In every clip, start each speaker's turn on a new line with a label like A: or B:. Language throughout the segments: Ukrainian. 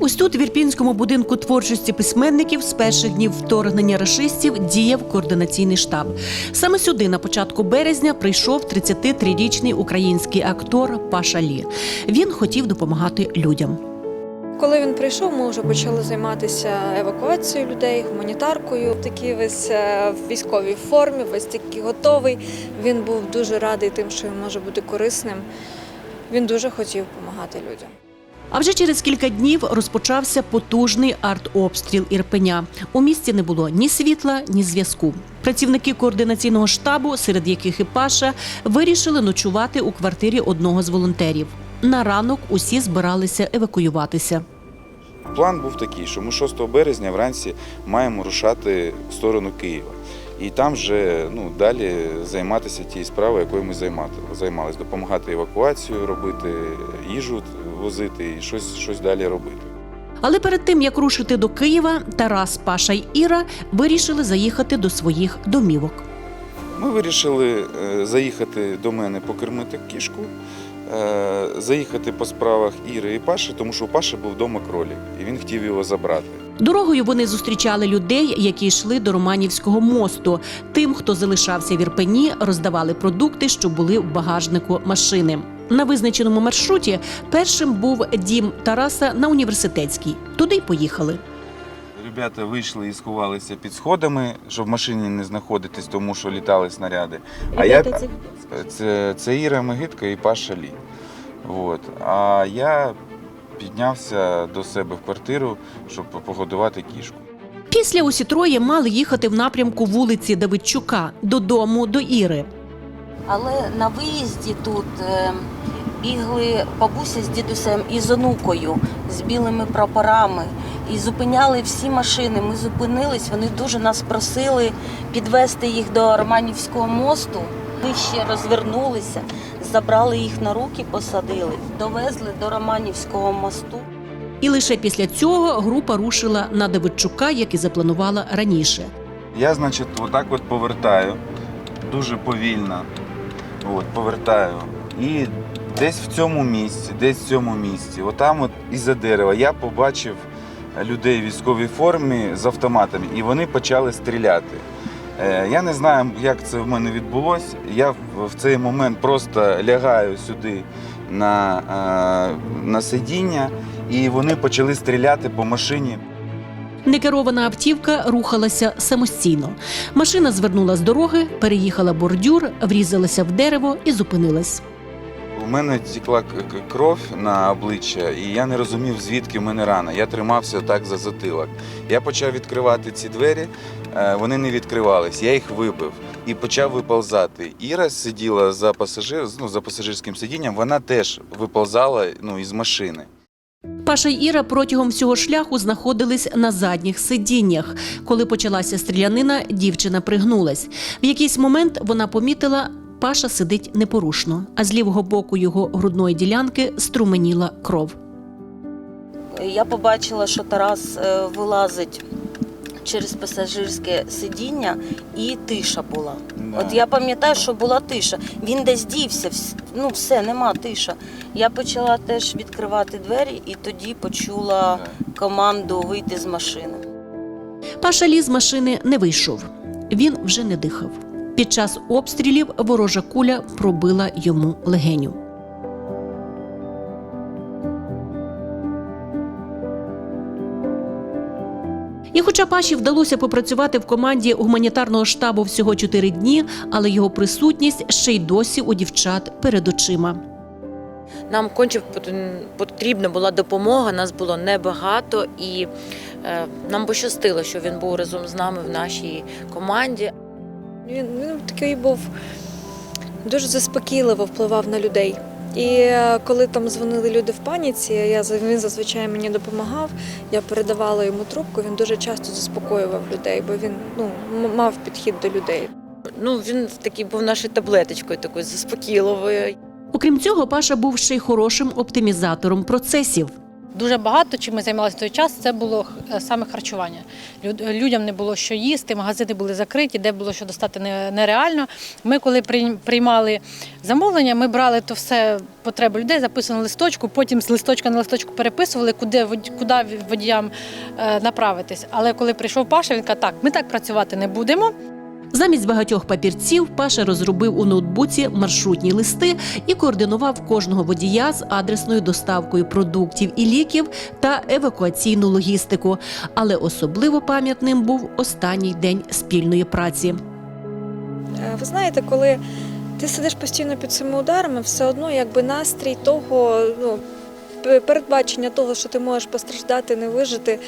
A: Ось тут, в Ірпінському будинку творчості письменників, з перших днів вторгнення рашистів діяв координаційний штаб. Саме сюди на початку березня прийшов 33-річний український актор Паша Лі. Він хотів допомагати людям.
B: Коли він прийшов, ми вже почали займатися евакуацією людей, гуманітаркою. Такий весь е, в військовій формі, весь такий готовий. Він був дуже радий тим, що він може бути корисним. Він дуже хотів допомагати людям.
A: А вже через кілька днів розпочався потужний артобстріл Ірпеня. У місті не було ні світла, ні зв'язку. Працівники координаційного штабу, серед яких і Паша, вирішили ночувати у квартирі одного з волонтерів. На ранок усі збиралися евакуюватися.
C: План був такий, що ми 6 березня вранці маємо рушати в сторону Києва. І там вже ну, далі займатися тією справою, якою ми займалися. Допомагати евакуацію робити, їжу возити і щось, щось далі робити.
A: Але перед тим як рушити до Києва, Тарас, Паша й Іра вирішили заїхати до своїх домівок.
C: Ми вирішили е, заїхати до мене покормити кішку, е, заїхати по справах Іри і Паші, тому що у Паші був вдома кролік, і він хотів його забрати.
A: Дорогою вони зустрічали людей, які йшли до Романівського мосту. Тим, хто залишався в Ірпені, роздавали продукти, що були в багажнику машини. На визначеному маршруті першим був дім Тараса на університетській. Туди й поїхали.
C: Ребята вийшли і сховалися під сходами, щоб в машині не знаходитись, тому що літали снаряди. А я це, це Іра Мегитка і Паша Лі. От. А я піднявся до себе в квартиру, щоб погодувати кішку.
A: Після усі троє мали їхати в напрямку вулиці Давидчука додому до Іри.
D: Але на виїзді тут е, бігли бабуся з дідусем і з онукою з білими прапорами і зупиняли всі машини. Ми зупинились. Вони дуже нас просили підвести їх до Романівського мосту. Ми ще розвернулися, забрали їх на руки, посадили, довезли до Романівського мосту.
A: І лише після цього група рушила на Давидчука, як і запланувала раніше.
C: Я, значить, отак от повертаю, дуже повільно. От, повертаю. І десь в цьому місці, десь в цьому місці, отам от із-за дерева, я побачив людей в військовій формі з автоматами, і вони почали стріляти. Е, Я не знаю, як це в мене відбулося. Я в цей момент просто лягаю сюди на, е, на сидіння, і вони почали стріляти по машині.
A: Некерована автівка рухалася самостійно. Машина звернула з дороги, переїхала бордюр, врізалася в дерево і зупинилась.
C: Мене к- кров на обличчя, і я не розумів, звідки в мене рана. Я тримався так за затилок. Я почав відкривати ці двері, е, вони не відкривались. Я їх вибив і почав виползати. Іра сиділа за пасажир, ну, за пасажирським сидінням, вона теж виползала ну, із машини.
A: Паша й Іра протягом всього шляху знаходились на задніх сидіннях. Коли почалася стрілянина, дівчина пригнулась. В якийсь момент вона помітила, Паша сидить непорушно, а з лівого боку його грудної ділянки струменіла кров.
D: Я побачила, що Тарас е, вилазить через пасажирське сидіння, і тиша була. От я пам'ятаю, що була тиша. Він десь дівся, ну все, нема тиша. Я почала теж відкривати двері і тоді почула команду вийти з машини.
A: Паша Лі з машини не вийшов. Він вже не дихав. Під час обстрілів ворожа куля пробила йому легеню. І хоча Паші вдалося попрацювати в команді гуманітарного штабу всього чотири дні, але його присутність ще й досі у дівчат перед очима.
E: Нам конче потрібна була допомога, нас було небагато, і е, нам пощастило, що він був разом з нами в нашій команді.
B: Він, він такий був дуже заспокійливо впливав на людей. І е, коли там дзвонили люди в паніці, я за- він зазвичай мені допомагав. Я передавала йому трубку. Він дуже часто заспокоював людей, бо він ну мав підхід до людей.
E: Ну, він такий був нашою таблеточкою, такою заспокійливою.
A: Окрім цього, Паша був ще й хорошим оптимізатором процесів.
F: Дуже багато чим ми займалися в той час. Це було е, саме харчування. Людям не було що їсти, магазини були закриті, де було що достати нереально. Ми, коли приймали замовлення, ми брали то все потреби людей, записували листочку, потім з листочка на листочку переписували, куди куди водіям е, направитись. Але коли прийшов Паша, він каже, так, ми так працювати не будемо.
A: Замість багатьох папірців Паша розробив у ноутбуці маршрутні листи і координував кожного водія з адресною доставкою продуктів і ліків та евакуаційну логістику. Але особливо пам'ятним був останній день спільної праці.
B: Е, Ви знаєте, коли ти сидиш постійно під цими ударами, все одно якби настрій того, ну, передбачення того, що ти можеш постраждати, не вижити,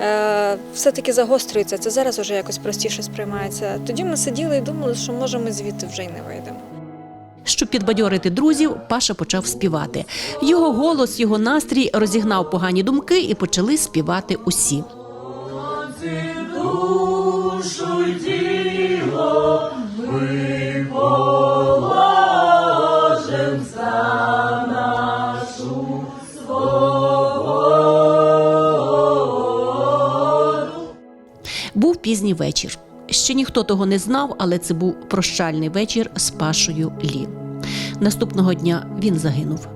B: е, все-таки загострюється. Це зараз вже якось простіше сприймається. Тоді ми сиділи і думали, що може ми звідти вже й не вийдемо.
A: Щоб підбадьорити друзів, Паша почав співати. Його голос, його настрій розігнав погані думки і почали співати усі. Був пізній вечір. Ще ніхто того не знав, але це був прощальний вечір з Пашою Лі. Наступного дня він загинув.